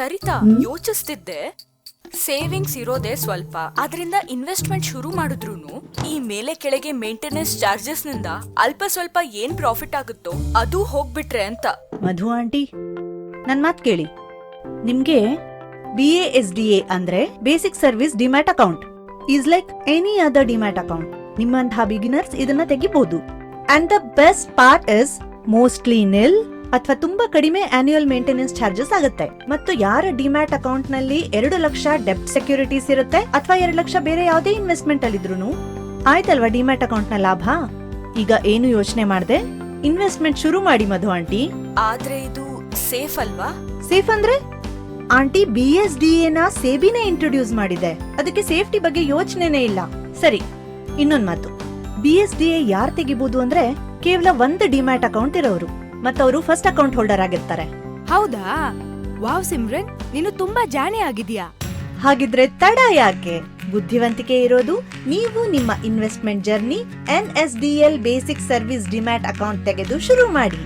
Sarita ಯೋಚಿಸ್ತಿದ್ದೆ. Savings ಇರೋದೇ ಸ್ವಲ್ಪ. ಅದರಿಂದ ಇನ್ವೆಸ್ಟ್ಮೆಂಟ್ ಶುರು ಮಾಡಿದ್ರು ಈ ಮೇಲೆ ಕೆಳಗೆ ಮೇಂಟೆನೆನ್ಸ್ ಚಾರ್ಜಸ್ನಿಂದ ಅಲ್ಪ ಸ್ವಲ್ಪ ಏನ್ ಪ್ರಾಫಿಟ್ ಆಗುತ್ತೋ ಅದು ಹೋಗ್ಬಿಟ್ರೆ ಅಂತ. ಮಧು ಆಂಟಿ, ನನ್ ಮಾತ್ ಕೇಳಿ. ನಿಮ್ಗೆ B A S D A ಅಂದ್ರೆ basic service demat account. Is like any other demat account. ನಿಮ್ಮಂತಹ ಬಿಗಿನರ್ಸ್ ಇದನ್ನ ತೆಗಿಬಹುದು and the best part is mostly nil ಅಥವಾ ತುಂಬಾ ಕಡಿಮೆ ಆನ್ಯುಯಲ್ ಮೇಂಟೆನೆನ್ಸ್ ಚಾರ್ಜಸ್ ಆಗುತ್ತೆ. ಮತ್ತು ಯಾರ ಡಿಮ್ಯಾಟ್ ಅಕೌಂಟ್ನಲ್ಲಿ ಎರಡು ಲಕ್ಷ ಡೆಪ್ಟ್ ಸೆಕ್ಯೂರಿಟೀಸ್ ಇರುತ್ತೆ ಅಥವಾ ಎರಡು ಲಕ್ಷ ಬೇರೆ ಯಾವುದೇ ಇನ್ವೆಸ್ಟ್ಮೆಂಟ್ ಅಲ್ಲಿದ್ರು ಆಯ್ತಲ್ವಾ ಡಿಮ್ಯಾಟ್ ಅಕೌಂಟ್ನ ಲಾಭ? ಈಗ ಏನು ಯೋಚನೆ ಮಾಡದೆ? ಇನ್ವೆಸ್ಟ್ಮೆಂಟ್ ಶುರು ಮಾಡಿ ಮಧು ಆಂಟಿ. ಆದ್ರೆ ಇದು ಸೇಫ್ ಅಲ್ವಾ? ಸೇಫ್ ಅಂದ್ರೆ? ಆಂಟಿ ಬಿ ಎಸ್ ಡಿ ಎನ ಸೇಬಿನೇ ಇಂಟ್ರೊಡ್ಯೂಸ್ ಮಾಡಿದೆ. ಅದಕ್ಕೆ ಸೇಫ್ಟಿ ಬಗ್ಗೆ ಯೋಚನೆನೇ ಇಲ್ಲ. ಸರಿ ಇನ್ನೊಂದ್ ಮಾತು. ಬಿ ಎಸ್ ಡಿ ಎ ಯಾರ್ ತೆಗಿಬಹುದು ಅಂದ್ರೆ ಕೇವಲ ಒಂದು ಡಿಮ್ಯಾಟ್ ಅಕೌಂಟ್ ಇರೋರು. ಮತ್ತವರು ಫಸ್ಟ್ ಅಕೌಂಟ್ ಹೋಲ್ಡರ್ ಆಗಿರ್ತಾರೆ. ಹೌದಾ? ವಾವ್ ಸಿಮ್ರನ್ ನೀನು ತುಂಬಾ ಜಾಣೆ ಆಗಿದ್ಯಾ ಹಾಗಿದ್ರೆ ತಡ ಯಾಕೆ? ಬುದ್ಧಿವಂತಿಕೆ ಇರೋದು ನೀವು ನಿಮ್ಮ investment journey N S D L basic service demat account ತೆಗೆದು ಶುರು ಮಾಡಿ.